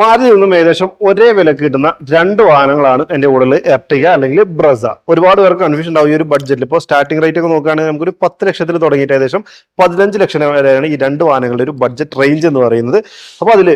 മാരുതി നിന്നും ഏകദേശം ഒരേ വില കിട്ടുന്ന രണ്ട് വാഹനങ്ങളാണ് എന്റെ കൂടുതൽ എർട്ടിക അല്ലെങ്കിൽ ബ്രസ ഒരുപാട് പേർക്ക് കൺഫ്യൂഷൻ ഉണ്ടാവും ഈ ഒരു ബഡ്ജറ്റിൽ ഇപ്പോൾ സ്റ്റാർട്ടിംഗ് റേറ്റ് ഒക്കെ നോക്കുകയാണെങ്കിൽ നമുക്കൊരു പത്ത് ലക്ഷത്തിൽ തുടങ്ങിയിട്ട് ഏകദേശം പതിനഞ്ച് ലക്ഷം വരെയാണ് ഈ രണ്ട് വാഹനങ്ങളുടെ ഒരു ബഡ്ജറ്റ് റേഞ്ച് എന്ന് പറയുന്നത്. അപ്പോൾ അതിൽ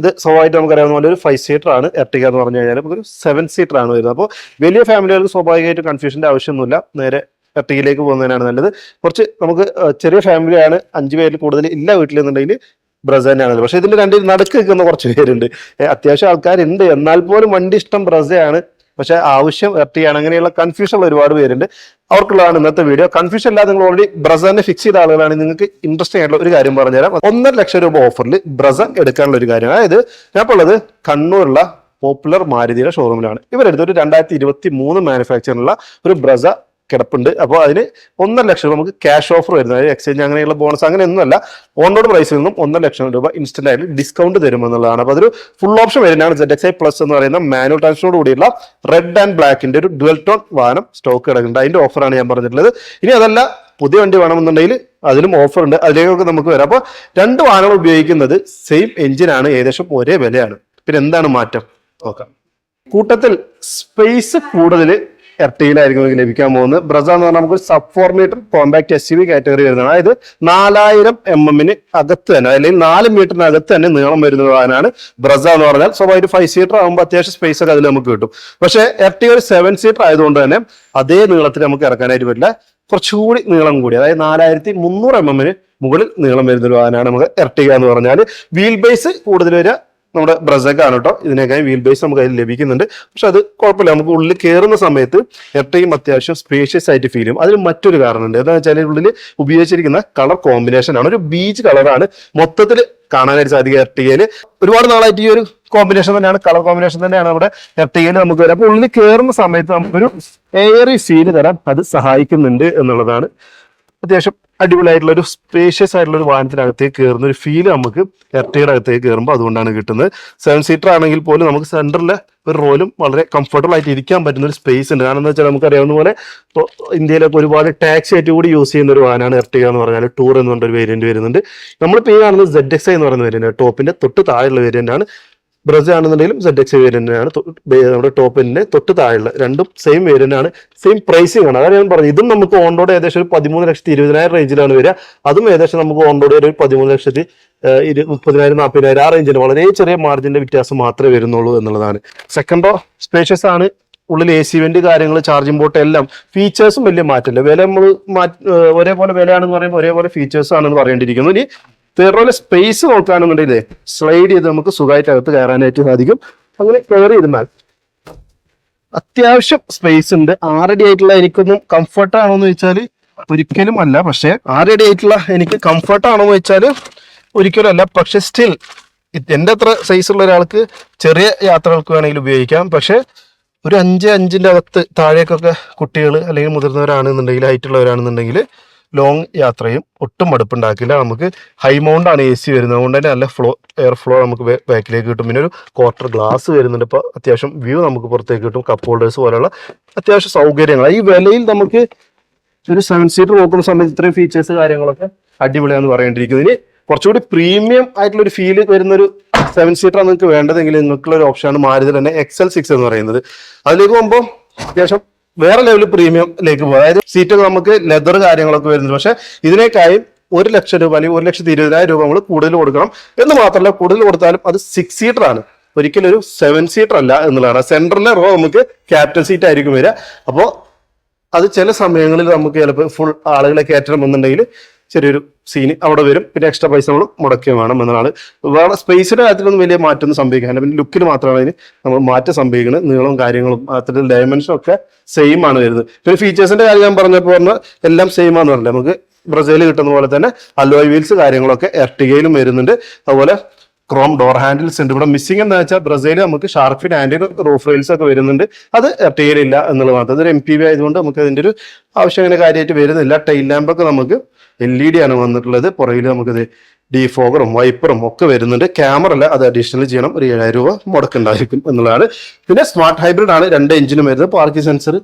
ഇത് സ്വാഭാവികമായിട്ട് നമുക്കറിയാവുന്ന പോലെ ഒരു ഫൈവ് സീറ്റർ ആണ് എർട്ടിക എന്ന് പറഞ്ഞു കഴിഞ്ഞാൽ നമുക്കൊരു സെവൻ സീറ്റർ ആണ് വരുന്നത്. അപ്പോൾ വലിയ ഫാമിലികൾക്ക് സ്വാഭാവികമായിട്ട് കൺഫ്യൂഷന്റെ ആവശ്യമൊന്നുമില്ല. നേരെ എർട്ടികയിലേക്ക് പോകുന്നതിനാണ് നല്ലത്. കുറച്ച് നമുക്ക് ചെറിയ ഫാമിലിയാണ് അഞ്ച് പേരിൽ കൂടുതൽ ഇല്ല വീട്ടിലെന്നുണ്ടെങ്കിൽ ബ്രസ തന്നെയാണല്ലോ പക്ഷെ ഇതിന്റെ രണ്ടിൽ നടുക്ക് നിൽക്കുന്ന കുറച്ച് പേരുണ്ട്. അത്യാവശ്യം ആൾക്കാരുണ്ട്. എന്നാൽ പോലും വണ്ടി ഇഷ്ടം ബ്രസയാണ്. പക്ഷെ ആവശ്യം എർട്ടിയാണ് അങ്ങനെയുള്ള കൺഫ്യൂഷൻ ഉള്ള ഒരുപാട് പേരുണ്ട്. അവർക്കുള്ളതാണ് ഇന്നത്തെ വീഡിയോ കൺഫ്യൂഷൻ ഇല്ലാതെ നിങ്ങൾ ഓൾറെഡി ബ്രസനെ ഫിക്സ് ചെയ്ത ആളുകളാണ്. നിങ്ങൾക്ക് ഇൻട്രസ്റ്റിംഗ് ആയിട്ടുള്ള ഒരു കാര്യം പറഞ്ഞുതരാം. ഒന്നര ലക്ഷം രൂപ ഓഫറിൽ ബ്രസ എടുക്കാനുള്ള ഒരു കാര്യം. അതായത് ഞാൻ ഉള്ളത് കണ്ണൂരുള്ള പോപ്പുലർ മാരുതിയുടെ ഷോറൂമിലാണ് ഇവരെടുത്ത് ഒരു രണ്ടായിരത്തി ഇരുപത്തി മൂന്ന് മാനുഫാക്ചറിനുള്ള ഒരു ബ്രസ കിടപ്പുണ്ട്. അപ്പോൾ അതിന് ഒന്നര ലക്ഷം രൂപ നമുക്ക് ക്യാഷ് ഓഫർ വരുന്നത് എക്സ്ചേഞ്ച് അങ്ങനെയുള്ള ബോണസ് അങ്ങനെയൊന്നുമല്ല. ഓൺ റോഡ് പ്രൈസിൽ നിന്നും ഒന്നര ലക്ഷം രൂപ ഇൻസ്റ്റന്റ് ആയിട്ട് ഡിസ്കൗണ്ട് തരുമെന്നുള്ളതാണ്. അപ്പോൾ അതൊരു ഫുൾ ഓപ്ഷൻ വരുന്നതാണ് സെഡ് എക്സ് ഐ പ്ലസ് എന്ന് പറയുന്ന മാനുവൽ ട്രാൻസ്ഫറോട് കൂടിയുള്ള റെഡ് ആൻഡ് ബ്ലാക്കിന്റെ ഒരു ഡുവൽ ടോൺ വാഹനം സ്റ്റോക്ക് കിടക്കുന്നുണ്ട്. അതിന്റെ ഓഫറാണ് ഞാൻ പറഞ്ഞിട്ടുള്ളത്. ഇനി അതല്ല പുതിയ വണ്ടി വേണമെന്നുണ്ടെങ്കിൽ അതിലും ഓഫർ ഉണ്ട്. അതിലേക്കൊക്കെ നമുക്ക് വരാം. അപ്പോൾ രണ്ട് വാഹനങ്ങൾ ഉപയോഗിക്കുന്നത് സെയിം എഞ്ചിനാണ് ഏകദേശം ഒരേ വിലയാണ്. പിന്നെ എന്താണ് മാറ്റം? നോക്കാം. കൂട്ടത്തിൽ സ്പേസ് കൂടുതൽ എർട്ടിയിലായിരിക്കും ലഭിക്കാൻ പോകുന്നത്. ബ്രസ എന്ന് പറഞ്ഞാൽ നമുക്ക് sub four metre compact S V category വരുന്നതാണ്. അതായത് നാലായിരം എം എമ്മിന് അകത്ത് തന്നെ അല്ലെങ്കിൽ നാല് മീറ്ററിന് അകത്ത് തന്നെ നീളം വരുന്ന വാഹനമാണ് ബ്രസ എന്ന് പറഞ്ഞാൽ. സ്വാഭാവിക ഫൈവ് സീറ്റർ ആകുമ്പോൾ അത്യാവശ്യം സ്പേസ് ഒക്കെ അതിൽ നമുക്ക് കിട്ടും. പക്ഷേ എർട്ടി ഒരു സെവൻ സീറ്റർ ആയതുകൊണ്ട് തന്നെ അതേ നീളത്തിൽ നമുക്ക് ഇറക്കാനായിട്ട് പറ്റില്ല. കുറച്ചുകൂടി നീളം കൂടി അതായത് നാലായിരത്തി മുന്നൂറ് എം എമ്മിന് മുകളിൽ നീളം വരുന്ന ഒരു വാഹനമാണ് നമുക്ക് എർട്ടിക എന്ന് പറഞ്ഞാൽ വീൽ ബേസ് കൂടുതൽ വരിക നമ്മുടെ ബ്രസക്കാണ് കേട്ടോ. ഇതിനേക്കാൾ വീൽ ബേസ് നമുക്ക് അതിൽ ലഭിക്കുന്നുണ്ട്. പക്ഷെ അത് കുഴപ്പമില്ല. നമുക്ക് ഉള്ളിൽ കയറുന്ന സമയത്ത് എട്ടയും അത്യാവശ്യം സ്പേഷ്യസ് ആയിട്ട് ഫീൽ ചെയ്യും. അതിന് മറ്റൊരു കാരണമുണ്ട് എന്താണെന്ന് വെച്ചാൽ ഉള്ളിൽ ഉപയോഗിച്ചിരിക്കുന്ന കളർ കോമ്പിനേഷൻ ആണ്. ഒരു ബീച്ച് കളറാണ് മൊത്തത്തിൽ കാണാനായിട്ട് സാധിക്കുക എർട്ടികയിൽ ഒരുപാട് നാളായിട്ട് ഈ ഒരു കോമ്പിനേഷൻ തന്നെയാണ്. കളർ കോമ്പിനേഷൻ തന്നെയാണ് നമ്മുടെ എർട്ടികയിൽ നമുക്ക് വരാം. അപ്പൊ ഉള്ളിൽ കയറുന്ന സമയത്ത് നമുക്കൊരു എയറി ഫീൽ തരാൻ അത് സഹായിക്കുന്നുണ്ട് എന്നുള്ളതാണ്. അത്യാവശ്യം അടിപൊളിയായിട്ടുള്ള ഒരു സ്പേഷ്യസ് ആയിട്ടുള്ള ഒരു വാഹനത്തിനകത്തേക്ക് കയറുന്ന ഒരു ഫീൽ നമുക്ക് എർട്ടിയുടെ അകത്തേക്ക് കയറുമ്പോൾ അതുകൊണ്ടാണ് കിട്ടുന്നത്. സെവൻ സീറ്റർ ആണെങ്കിൽ പോലും നമുക്ക് സെന്ററിലെ ഒരു റോലും വളരെ കംഫർട്ടബിൾ ആയിട്ട് ഇരിക്കാൻ പറ്റുന്ന ഒരു സ്പേസ് ഉണ്ട്. കാരണം എന്താ വെച്ചാൽ നമുക്കറിയാവുന്ന പോലെ ഇപ്പോൾ ഇന്ത്യയിലൊക്കെ ഒരുപാട് ടാക്സി ആയിട്ട് കൂടി യൂസ് ചെയ്യുന്ന ഒരു വാഹനമാണ് എർട്ടിക എന്ന് പറഞ്ഞാൽ ടൂർ എന്ന് പറഞ്ഞ ഒരു വേരിയന്റ് വരുന്നുണ്ട്. നമ്മളിപ്പോൾ ഈ കാണുന്നത് സെഡ് എക്സ് എന്ന് പറയുന്ന വേരിയന്റ് ടോപ്പിന്റെ തൊട്ട് താഴെയുള്ള വേരിയന്റ് ആണ്. ബ്രസ ആണെന്നുണ്ടെങ്കിലും സെഡ് എക്സ് വേരിയന്റിനാണ് ആണ് ടോപ്പ് നമ്മുടെ ടോപ്പിന്റെ തൊട്ട് താഴെയുള്ള രണ്ടും സെയിം വേരിയൻ ആണ്. സെയിം പ്രൈസിംഗ് ആണ്. അതാണ് ഞാൻ പറഞ്ഞത്. ഇതും നമുക്ക് ഓൺ റോഡ് ഏകദേശം ഒരു പതിമൂന്ന് ലക്ഷത്തി ഇരുപതിനായിരം റേഞ്ചിലാണ് വരിക. അതും ഏകദേശം നമുക്ക് ഓൺ റോഡ് ഒരു പതിമൂന്ന് ലക്ഷത്തി ഇരു മുപ്പതിനായിരം നാൽപ്പതിനായിരം ആ റേഞ്ചിൽ വളരെ ചെറിയ മാർജിന്റെ വ്യത്യാസം മാത്രമേ വരുന്നുള്ളൂ എന്നുള്ളതാണ്. സെക്കൻഡോ സ്പേഷ്യസ് ആണ്. ഉള്ളിൽ എ സി വെന്റ് കാര്യങ്ങൾ ചാർജിംഗ് ബോട്ട് എല്ലാം ഫീച്ചേഴ്സും വലിയ മാറ്റമില്ല. വില നമ്മൾ ഒരേപോലെ വിലയാണെന്ന് പറയുമ്പോൾ ഒരേപോലെ ഫീച്ചേഴ്സ് ആണെന്ന് പറയേണ്ടിയിരിക്കുന്നു. ഇനി വേറെ സ്പേസ് നോക്കുകയാണെന്നുണ്ടെങ്കിൽ സ്ലൈഡ് ചെയ്ത് നമുക്ക് സുഖമായിട്ട് അകത്ത് കയറാനായിട്ട് സാധിക്കും. അങ്ങനെ കയറി ഇരുന്നാൽ അത്യാവശ്യം സ്പേസ് ഉണ്ട്. ആറടി ആയിട്ടുള്ള എനിക്കൊന്നും കംഫർട്ട് ആണോ എന്ന് വെച്ചാൽ ഒരിക്കലും അല്ല. പക്ഷെ ആറടി ആയിട്ടുള്ള എനിക്ക് കംഫർട്ട് ആണോ എന്ന് വെച്ചാൽ ഒരിക്കലും അല്ല. പക്ഷെ സ്റ്റിൽ എന്റെ അത്ര സൈസ് ഉള്ള ഒരാൾക്ക് ചെറിയ യാത്രകൾക്ക് വേണമെങ്കിൽ ഉപയോഗിക്കാം. പക്ഷെ ഒരു അഞ്ച് അഞ്ചിന്റെ അകത്ത് താഴേക്കൊക്കെ കുട്ടികൾ അല്ലെങ്കിൽ മുതിർന്നവരാണെന്നുണ്ടെങ്കിൽ ഹൈറ്റ് ഉള്ളവരാണെന്നുണ്ടെങ്കിൽ ലോങ് യാത്രയും ഒട്ടും മടുപ്പുണ്ടാക്കില്ല. നമുക്ക് ഹൈ മൗണ്ട് ആണ് എ സി വരുന്നത് അതുകൊണ്ട് തന്നെ നല്ല ഫ്ലോ എയർ ഫ്ലോ നമുക്ക് ബാക്കിലേക്ക് കിട്ടും. പിന്നെ ഒരു ക്വാർട്ടർ ഗ്ലാസ് വരുന്നുണ്ട് ഇപ്പോൾ അത്യാവശ്യം വ്യൂ നമുക്ക് പുറത്തേക്ക് കിട്ടും. കപ്പ് ഹോൾഡേഴ്സ് പോലുള്ള അത്യാവശ്യം സൗകര്യങ്ങൾ. ഈ വിലയിൽ നമുക്ക് ഒരു സെവൻ സീറ്റർ നോക്കുന്ന സമയത്ത് ഇത്രയും ഫീച്ചേഴ്സ് കാര്യങ്ങളൊക്കെ അടിപൊളിയാന്ന് പറയേണ്ടിയിരിക്കുന്നത് ഇനി കുറച്ചുകൂടി പ്രീമിയം ആയിട്ടുള്ള ഒരു ഫീൽ വരുന്ന ഒരു സെവൻ സീറ്റർ നിങ്ങൾക്ക് വേണ്ടതെങ്കിൽ നിങ്ങൾക്കുള്ള ഒരു ഓപ്ഷനാണ് മാരുതി തന്നെ എക്സൽ സിക്സ് എന്ന് പറയുന്നത്. അതിലേക്ക് പോകുമ്പോൾ അത്യാവശ്യം വേറെ ലെവൽ പ്രീമിയത്തിലേക്ക് പോകും. അതായത് സീറ്റൊക്കെ നമുക്ക് ലെതർ കാര്യങ്ങളൊക്കെ വരുന്നുണ്ട്. പക്ഷെ ഇതിനേക്കായി ഒരു ലക്ഷം രൂപ അല്ലെങ്കിൽ ഒരു ലക്ഷത്തി ഇരുപതിനായിരം രൂപ നമ്മൾ കൂടുതൽ കൊടുക്കണം. എന്ന് മാത്രമല്ല കൂടുതൽ കൊടുത്താലും അത് സിക്സ് സീറ്റർ ആണ്. ഒരിക്കലും ഒരു സെവൻ സീറ്റർ അല്ല എന്നുള്ളതാണ്. സെൻട്രലിലെ റോ നമുക്ക് ക്യാപ്റ്റൻ സീറ്റ് ആയിരിക്കും വരിക. അപ്പോൾ അത് ചില സമയങ്ങളിൽ നമുക്ക് ചിലപ്പോൾ ഫുൾ ആളുകളെ കയറ്റണം എന്നുണ്ടെങ്കിൽ ചെറിയൊരു സീന് അവിടെ വരും. പിന്നെ എക്സ്ട്രാ പൈസ നമ്മൾ മുടക്കുകയും വേണം എന്നതാണ്. വേറെ സ്പേസിന്റെ കാര്യത്തിലൊന്നും വലിയ മാറ്റമൊന്നും സംഭവിക്കാനില്ല. പിന്നെ ലുക്കിൽ മാത്രമാണ് അതിന് നമ്മൾ മാറ്റം സംഭവിക്കുന്നത്. നീളവും കാര്യങ്ങളും അത്തരത്തിൽ ഡയമെൻഷനും ഒക്കെ സെയിം ആണ് വരുന്നത്. പിന്നെ ഫീച്ചേഴ്സിന്റെ കാര്യം ഞാൻ പറഞ്ഞപ്പോൾ പറഞ്ഞാൽ എല്ലാം സെയിം ആണെന്ന് പറഞ്ഞില്ല? നമുക്ക് ബ്രസീലിൽ കിട്ടുന്ന പോലെ തന്നെ അലോയ് വീൽസ് കാര്യങ്ങളൊക്കെ എർട്ടിഗയിലും വരുന്നുണ്ട്. അതുപോലെ ക്രോം ഡോർ ഹാൻഡിൽസ് ഉണ്ട്. ഇവിടെ മിസ്സിംഗ് എന്ന് വെച്ചാൽ ബ്രസീൽ നമുക്ക് ഷാർഫിൻ ആൻഡ് റൂഫ് റെയിൽസ് ഒക്കെ വരുന്നുണ്ട്. അത് എർട്ടികയിലില്ല എന്നുള്ളത് മാത്രം അതൊരു എം പി വി ആയതുകൊണ്ട് നമുക്ക് അതിന്റെ ഒരു ആവശ്യം അങ്ങനെ കാര്യമായിട്ട് വരുന്നില്ല. ടൈൽ ലാമ്പൊക്കെ നമുക്ക് എൽ ഇ ഡി ആണ് വന്നിട്ടുള്ളത്. പുറകിൽ നമുക്കിത് ഡീഫോഗറും വൈപ്പറും ഒക്കെ വരുന്നുണ്ട്. ക്യാമറ അല്ല അത് അഡീഷണൽ ചെയ്യണം. ഒരു ഏഴായിരം രൂപ മുടക്കുണ്ടായിരിക്കും എന്നുള്ളതാണ്. പിന്നെ സ്മാർട്ട് ഹൈബ്രിഡ് ആണ് രണ്ട് എഞ്ചിനും വരുന്നത്. പാർക്കിംഗ് സെൻസർ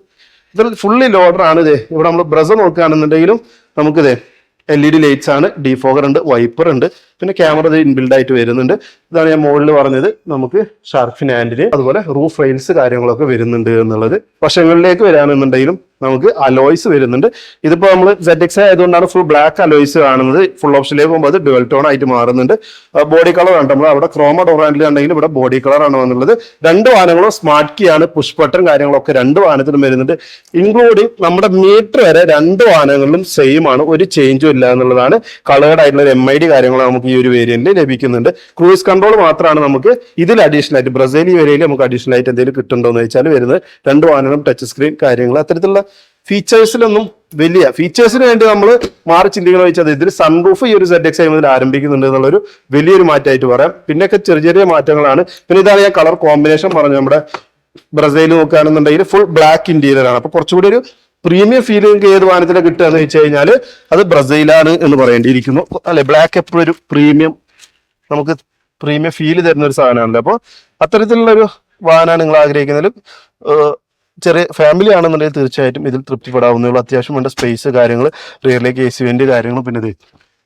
ഇതിൽ ഫുള്ളി ലോഡർ ആണ് ഇത്. ഇവിടെ നമ്മൾ ബ്രസ നോക്കുകയാണെന്നുണ്ടെങ്കിലും നമുക്കിത് എൽ ഇ ഡി ലൈറ്റ്സ് ആണ് ഡിഫോഗർ ഉണ്ട് വൈപ്പർ ഉണ്ട് പിന്നെ ക്യാമറ ഇൻബിൽഡ് ആയിട്ട് വരുന്നുണ്ട്. ഇതാണ് ഞാൻ മുകളിൽ പറഞ്ഞത് നമുക്ക് ഷർഫിൻ ആൻഡിന് അതുപോലെ റൂഫ് റെയിൽസ് കാര്യങ്ങളൊക്കെ വരുന്നുണ്ട് എന്നുള്ളത്. വശങ്ങളിലേക്ക് വരാമെന്നുണ്ടെങ്കിലും നമുക്ക് അലോയ്സ് വരുന്നുണ്ട്. ഇതിപ്പോ നമ്മൾ സെറ്റ് എക്സ് ആയതുകൊണ്ടാണ് ഫുൾ ബ്ലാക്ക് അലോയ്സ് കാണുന്നത്. ഫുൾ ഓപ്ഷനിലേക്ക് പോകുമ്പോൾ അത് ഡുവൽ ടോൺ ആയിട്ട് മാറുന്നുണ്ട്. ബോഡി കളർ ആണ് നമ്മൾ അവിടെ ക്രോമ ഡോറാൻഡിൽ ഉണ്ടെങ്കിൽ ഇവിടെ ബോഡി കളർ ആണ് വന്നുള്ളത്. രണ്ട് വാഹനങ്ങളും സ്മാർട്ട് കീ ആണ്. പുഷ് ബട്ടൺ കാര്യങ്ങളൊക്കെ രണ്ട് വാഹനത്തിലും വരുന്നുണ്ട്. ഇൻക്ലൂഡിംഗ് നമ്മുടെ മീറ്റർ വരെ രണ്ട് വാഹനങ്ങളിലും സെയിം ആണ്. ഒരു ചേഞ്ചും ഇല്ല എന്നുള്ളതാണ്. കളേർഡ് ആയിട്ടുള്ള എം ഐ ഡി കാര്യങ്ങൾ നമുക്ക് ഈ ഒരു വേരിയന്റിൽ ലഭിക്കുന്നുണ്ട്. ക്രൂയിസ് കൺട്രോൾ മാത്രമാണ് നമുക്ക് ഇതിൽ അഡീഷണൽ ആയിട്ട് ബ്രസീലി വരയിൽ നമുക്ക് അഡീഷണൽ ആയിട്ട് എന്തെങ്കിലും കിട്ടുന്നുണ്ടോ എന്ന് വെച്ചാൽ വരുന്നത് രണ്ട് വാഹനങ്ങളും ടച്ച് സ്ക്രീൻ കാര്യങ്ങൾ അത്തരത്തിലുള്ള ഫീച്ചേഴ്സിലൊന്നും വലിയ ഫീച്ചേഴ്സിന് വേണ്ടി നമ്മൾ മാറി ചിന്തിക്കണം വെച്ചാൽ ഇതിൽ സൺറൂഫ് ഈ ഒരു സെറ്റ് എക്സ് മുതൽ ആരംഭിക്കുന്നുണ്ട് എന്നുള്ളൊരു വലിയൊരു മാറ്റമായിട്ട് പറയാം. പിന്നെയൊക്കെ ചെറിയ ചെറിയ മാറ്റങ്ങളാണ്. പിന്നെ ഇതാണ് ഞാൻ കളർ കോമ്പിനേഷൻ പറഞ്ഞു നമ്മുടെ ബ്രസീൽ നോക്കുകയാണെന്നുണ്ടെങ്കിൽ ഫുൾ ബ്ലാക്ക് ഇന്റീരിയർ ആണ്. അപ്പൊ കുറച്ചുകൂടി ഒരു പ്രീമിയം ഫീൽ നിങ്ങൾക്ക് ഏത് വാഹനത്തിലെ കിട്ടുക എന്ന് വെച്ച് കഴിഞ്ഞാൽ അത് ബ്രസീലാണ് എന്ന് പറയേണ്ടിയിരിക്കുന്നു. അല്ലെ? ബ്ലാക്ക് എപ്പോഴും ഒരു പ്രീമിയം നമുക്ക് പ്രീമിയം ഫീൽ തരുന്ന ഒരു സാധനമാണല്ലോ. അപ്പോൾ അത്തരത്തിലുള്ള ഒരു വാഹനമാണ് നിങ്ങൾ ആഗ്രഹിക്കുന്നതിൽ ചെറിയ ഫാമിലി ആണെന്നുണ്ടെങ്കിൽ തീർച്ചയായിട്ടും ഇതിൽ തൃപ്തിപ്പെടാവുന്നതുള്ളൂ അത്യാവശ്യം വേണ്ട സ്പേസ് കാര്യങ്ങൾ റിയറിലേക്ക് എ സി വേണ്ടി കാര്യങ്ങൾ പിന്നെ ഇത്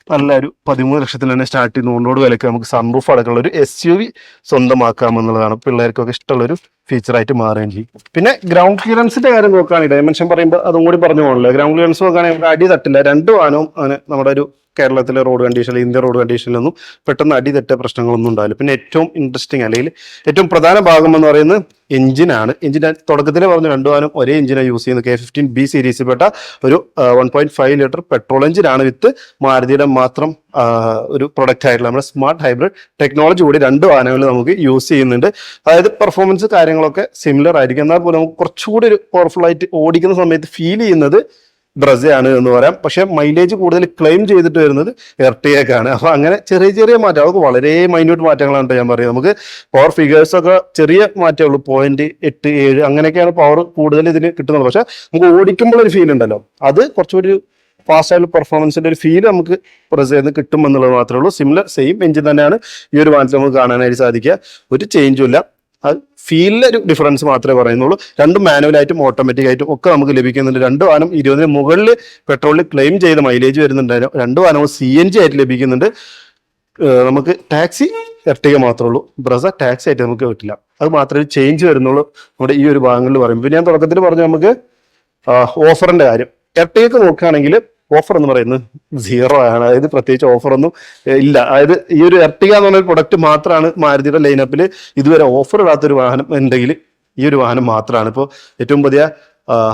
നല്ല ഒരു പതിമൂന്ന് ലക്ഷത്തിൽ തന്നെ സ്റ്റാർട്ട് ചെയ്യുന്ന ഓണോട് വിലക്ക് നമുക്ക് സൺറൂഫ് അടക്കമുള്ള ഒരു എസ് യു വി സ്വന്തമാക്കാമെന്നുള്ളതാണ്. പിള്ളേർക്കൊക്കെ ഇഷ്ടമുള്ള ഒരു ഫീച്ചറായിട്ട് മാറുകയും ചെയ്യും. പിന്നെ ഗ്രൗണ്ട് ക്ലിയറൻസിന്റെ കാര്യം നോക്കുകയാണെങ്കിൽ ഡയമെൻഷൻ പറയുമ്പോൾ അതും കൂടി പറഞ്ഞു പോകണല്ലോ ഗ്രൗണ്ട് ക്ലിയറൻസ് നോക്കുകയാണെങ്കിൽ നമുക്ക് അടി തട്ടില്ല. രണ്ട് വാനവും അങ്ങനെ നമ്മുടെ ഒരു കേരളത്തിലെ റോഡ് കണ്ടീഷനിൽ ഇന്ത്യ റോഡ് കണ്ടീഷനിലൊന്നും പെട്ടെന്ന് അടി തെറ്റ പ്രശ്നങ്ങളൊന്നും ഉണ്ടാവില്ല. പിന്നെ ഏറ്റവും ഇൻട്രസ്റ്റിംഗ് അല്ലെങ്കിൽ ഏറ്റവും പ്രധാന ഭാഗം എന്ന് പറയുന്നത് എഞ്ചിനാണ് എഞ്ചിൻ തുടക്കത്തിൽ പറഞ്ഞ രണ്ടു വാഹനം ഒരേ എഞ്ചിനാണ് യൂസ് ചെയ്യുന്നത്. കെ ഫിഫ്റ്റീൻ ബി സീരീസിൽപ്പെട്ട ഒരു one point five litre petrol എഞ്ചിനാണ് വിത്ത് മാരുതിയുടെ മാത്രം ഒരു പ്രൊഡക്റ്റ് ആയിട്ടുള്ള നമ്മുടെ സ്മാർട്ട് ഹൈബ്രിഡ് ടെക്നോളജി കൂടി രണ്ട് വാഹനങ്ങളിൽ നമുക്ക് യൂസ് ചെയ്യുന്നുണ്ട്. അതായത് പെർഫോമൻസ് കാര്യങ്ങളൊക്കെ സിമിലർ ആയിരിക്കും. എന്നാൽ പോലും നമുക്ക് കുറച്ചുകൂടി ഒരു പവർഫുൾ ആയിട്ട് ഓടിക്കുന്ന സമയത്ത് ഫീൽ ചെയ്യുന്നത് ബ്രസയാണ് എന്ന് പറയാം. പക്ഷേ മൈലേജ് കൂടുതൽ ക്ലെയിം ചെയ്തിട്ട് വരുന്നത് എർട്ടിയേക്കാണ് അപ്പോൾ അങ്ങനെ ചെറിയ ചെറിയ മാറ്റം അതൊക്കെ വളരെ മൈന്യൂട്ട് മാറ്റങ്ങളാണ് ഞാൻ പറയുന്നത്. നമുക്ക് പവർ ഫിഗേഴ്സ് ഒക്കെ ചെറിയ മാറ്റമേ ഉള്ളൂ. പോയിന്റ് എട്ട് ഏഴ് അങ്ങനെയൊക്കെയാണ് പവർ കൂടുതൽ ഇതിന് കിട്ടുന്നത്. പക്ഷെ നമുക്ക് ഓടിക്കുമ്പോൾ ഒരു ഫീൽ ഉണ്ടല്ലോ. അത് കുറച്ചുകൂടി ഫാസ്റ്റ് ആയിട്ടുള്ള പെർഫോമൻസിന്റെ ഒരു ഫീൽ നമുക്ക് ബ്രസയിൽ കിട്ടും എന്നുള്ളത് മാത്രമേ ഉള്ളൂ. സിമിലർ സെയിം എഞ്ചിൻ തന്നെയാണ് ഈ ഒരു വാഹനത്തിൽ നമുക്ക് കാണാനായിട്ട് സാധിക്കുക. ഒരു ചേഞ്ചും ഇല്ല. അത് ഫീലിലെ ഒരു ഡിഫറൻസ് മാത്രമേ പറയുന്നുള്ളൂ. രണ്ടും മാനുവലായിട്ടും ഓട്ടോമാറ്റിക് ആയിട്ടും ഒക്കെ നമുക്ക് ലഭിക്കുന്നുണ്ട്. രണ്ട് വാഹനം ഇരുപതിന് മുകളിൽ പെട്രോളിൽ ക്ലെയിം ചെയ്ത മൈലേജ് വരുന്നുണ്ടായിരുന്നു രണ്ട് വാഹനവും സി എൻ ജി ആയിട്ട് ലഭിക്കുന്നുണ്ട്. നമുക്ക് ടാക്സി എർട്ടിക മാത്രമേ ഉള്ളൂ. ബ്രസ ടാക്സി ആയിട്ട് നമുക്ക് കിട്ടില്ല. അത് മാത്രമേ ചേഞ്ച് വരുന്നുള്ളൂ നമ്മുടെ ഈ ഒരു ഭാഗങ്ങളിൽ പറയും പിന്നെ ഞാൻ തുടക്കത്തിൽ പറഞ്ഞു നമുക്ക് ഓഫറിന്റെ കാര്യം. എർട്ടികക്ക് നോക്കുകയാണെങ്കിൽ ഓഫർ എന്ന് പറയുന്നത് സീറോ ആണ്. അതായത് പ്രത്യേകിച്ച് ഓഫറൊന്നും ഇല്ല. അതായത് ഈ ഒരു എർട്ടിക എന്ന് പറഞ്ഞ പ്രൊഡക്റ്റ് മാത്രമാണ് മാരുതിയുടെ ലൈനപ്പിൽ ഇതുവരെ ഓഫർ ഇടാത്തൊരു വാഹനം ഉണ്ടെങ്കിൽ ഈ ഒരു വാഹനം മാത്രമാണ്. ഇപ്പോൾ ഏറ്റവും പുതിയ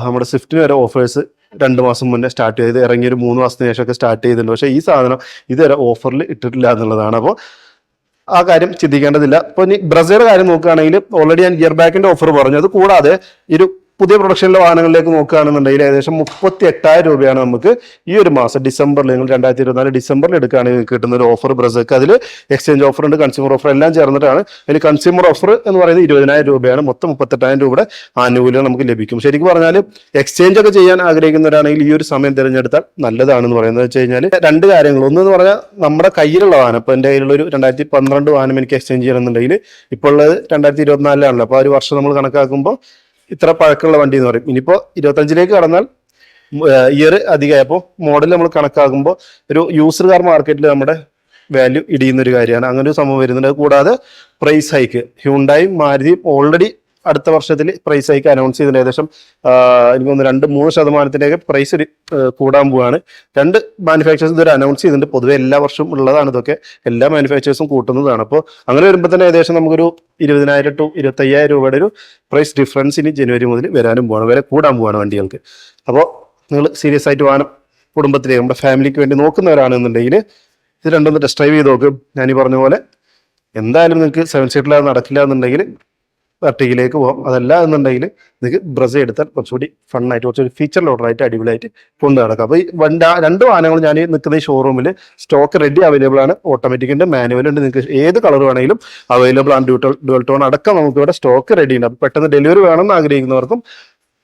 നമ്മുടെ സ്വിഫ്റ്റിന് വരെ ഓഫേഴ്സ് രണ്ട് മാസം മുന്നേ സ്റ്റാർട്ട് ചെയ്ത് ഇറങ്ങിയ ഒരു മൂന്ന് മാസത്തിന് ശേഷമൊക്കെ സ്റ്റാർട്ട് ചെയ്തിട്ടുണ്ട്. പക്ഷേ ഈ സാധനം ഇതുവരെ ഓഫറിൽ ഇട്ടിട്ടില്ല എന്നുള്ളതാണ്. അപ്പോൾ ആ കാര്യം ചിന്തിക്കേണ്ടതില്ല. ഇപ്പോൾ ഇനി ബ്രസീലിന്റെ കാര്യം നോക്കുകയാണെങ്കിൽ ഓൾറെഡി ഞാൻ ഗിയർ ബാക്കിന്റെ ഓഫർ പറഞ്ഞു. അത് കൂടാതെ ഒരു പുതിയ പ്രൊഡക്ഷനിലെ വാഹനങ്ങളിലേക്ക് നോക്കുകയാണെന്നുണ്ടെങ്കിൽ ഏകദേശം മുപ്പത്തി എട്ടായിരം രൂപയാണ് നമുക്ക് ഈ ഒരു മാസം ഡിസംബറിൽ നിങ്ങൾ രണ്ടായിരത്തി ഇരുപത്തിനാല് ഡിസംബറിൽ എടുക്കുകയാണെങ്കിൽ കിട്ടുന്ന ഒരു ഓഫർ ബ്രസക്ക് അതിൽ എക്സ്ചേഞ്ച് ഓഫർ ഉണ്ട് കൺസ്യൂമർ ഓഫർ എല്ലാം ചേർന്നിട്ടാണ്. അതിന് കൺസ്യൂമർ ഓഫർ എന്ന് പറയുന്നത് ഇരുപതിനായിരം രൂപയാണ്. മൊത്തം മുപ്പത്തെട്ടായിരം രൂപയുടെ ആനുകൂല്യം നമുക്ക് ലഭിക്കും. ശരിക്കും പറഞ്ഞാൽ എക്സ്ചേഞ്ച് ഒക്കെ ചെയ്യാൻ ആഗ്രഹിക്കുന്നവരാണെങ്കിൽ ഈ ഒരു സമയം തിരഞ്ഞെടുത്താൽ നല്ലതാണെന്ന് പറയുന്നത് വെച്ച് കഴിഞ്ഞാൽ രണ്ട് കാര്യങ്ങൾ. ഒന്ന് എന്ന് പറഞ്ഞാൽ നമ്മുടെ കയ്യിലുള്ള വാഹനം ഇപ്പോൾ എന്റെ കയ്യിലുള്ള ഒരു രണ്ടായിരത്തി പന്ത്രണ്ട് വാഹനം എനിക്ക് എക്സ്ചേഞ്ച് ചെയ്യണമെന്നുണ്ടെങ്കിൽ ഇപ്പോൾ ഉള്ളത് രണ്ടായിരത്തി ഇരുപത്തിനാലിലാണല്ലോ അപ്പോൾ ആ ഒരു വർഷം നമ്മൾ കണക്കാക്കുമ്പോൾ ഇത്ര പഴക്കമുള്ള വണ്ടി എന്ന് പറയും. ഇനിയിപ്പോൾ ഇരുപത്തഞ്ചിലേക്ക് കടന്നാൽ ഇയർ അധികമായപ്പോൾ മോഡൽ നമ്മൾ കണക്കാക്കുമ്പോൾ ഒരു യൂസർ കാർ മാർക്കറ്റിൽ നമ്മുടെ വാല്യൂ ഇടിയുന്ന ഒരു കാര്യമാണ്. അങ്ങനെ ഒരു സംഭവം വരുന്നുണ്ട്. കൂടാതെ പ്രൈസ് ഹൈക്ക് ഹ്യൂണ്ടായും മാരുതിയും ഓൾറെഡി അടുത്ത വർഷത്തിൽ പ്രൈസ് ഹൈക്ക് അനൗൺസ് ചെയ്തിട്ടുണ്ട് ഏകദേശം എനിക്ക് തോന്നുന്നു രണ്ട് മൂന്ന് ശതമാനത്തിന്റെയൊക്കെ പ്രൈസ് കൂടാൻ പോവുകയാണ് രണ്ട് മാനുഫാക്ചേഴ്സ് ഇതൊരു അനൗൺസ് ചെയ്തിട്ടുണ്ട്. പൊതുവെ എല്ലാ വർഷവും ഉള്ളതാണ് ഇതൊക്കെ. എല്ലാ മാനുഫാക്ചേഴ്സും കൂട്ടുന്നതാണ്. അപ്പോൾ അങ്ങനെ വരുമ്പോൾ തന്നെ ഏകദേശം നമുക്കൊരു ഇരുപതിനായിരം ടു ഇരുപത്തയ്യായിരം രൂപയുടെ ഒരു പ്രൈസ് ഡിഫറൻസ് ഇനി ജനുവരി മുതൽ വരാനും പോവാണ്. വരെ കൂടാൻ പോവാണ് വണ്ടികൾക്ക്. അപ്പോൾ നിങ്ങൾ സീരിയസ് ആയിട്ട് വാഹനം കുടുംബത്തിലേക്ക് നമ്മുടെ ഫാമിലിക്ക് വേണ്ടി നോക്കുന്നവരാണെന്നുണ്ടെങ്കിൽ ഇത് രണ്ടൊന്ന് ടെസ്റ്റ് ഡ്രൈവ് ചെയ്ത് നോക്കും. ഞാനീ പറഞ്ഞ പോലെ എന്തായാലും നിങ്ങൾക്ക് സെവൻ സീറ്റിലാണ് നടക്കില്ല എന്നുണ്ടെങ്കിൽ വെർട്ടിക്കിലേക്ക് പോകാം അതല്ല എന്നുണ്ടെങ്കിൽ നിങ്ങൾക്ക് ബ്രസ എടുത്താൽ കുറച്ചുകൂടി ഫണ്ണായിട്ട് കുറച്ചുകൂടി ഫീച്ചർ ലോഡറായിട്ട് അടിപൊളിയായിട്ട് കൊണ്ടു നടക്കാം. അപ്പോൾ ഈ വണ്ട രണ്ട് വാഹനങ്ങൾ ഞാൻ നിൽക്കുന്ന ഈ ഷോറൂമിൽ സ്റ്റോക്ക് റെഡി അവൈലബിൾ ആണ്. ഓട്ടോമാറ്റിക് ഉണ്ട് മാനുവൽ ഉണ്ട്. നിങ്ങൾക്ക് ഏത് കളർ വേണമെങ്കിലും അവൈലബിൾ ആണ്. ഡ്യൂട്ടൽ ഡ്യൂൾട്ടോൺ ടോൺ അടക്കം നമുക്ക് ഇവിടെ സ്റ്റോക്ക് റെഡി ഉണ്ട്. അപ്പോൾ പെട്ടെന്ന് ഡെലിവറി വേണമെന്ന് ആഗ്രഹിക്കുന്നവർക്കും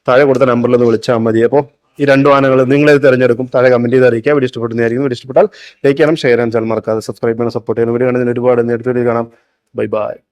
താഴെ കൊടുത്ത നമ്പറിൽ ഒന്ന് വിളിച്ചാൽ മതി. അപ്പോൾ ഈ രണ്ട് വാഹനങ്ങൾ നിങ്ങളത് തിരഞ്ഞെടുക്കും. താഴെ കമന്റ് ചെയ്ത് അറിയിക്കുക. വീഡിയോ ഇഷ്ടപ്പെടുന്നതായിരിക്കും വീഡിയോ ഇഷ്ടപ്പെട്ടാൽ ലൈക്ക് ചെയ്യണം ഷെയർ ചെയ്യാൻ ചാനൽ മറക്കാതെ സബ്സ്ക്രൈബ് ചെയ്യണം സപ്പോർട്ട് ചെയ്യണം. വീഡിയോ കാണുന്നതിന് ഒരുപാട് നേരത്തെ കാണാം. Bye bye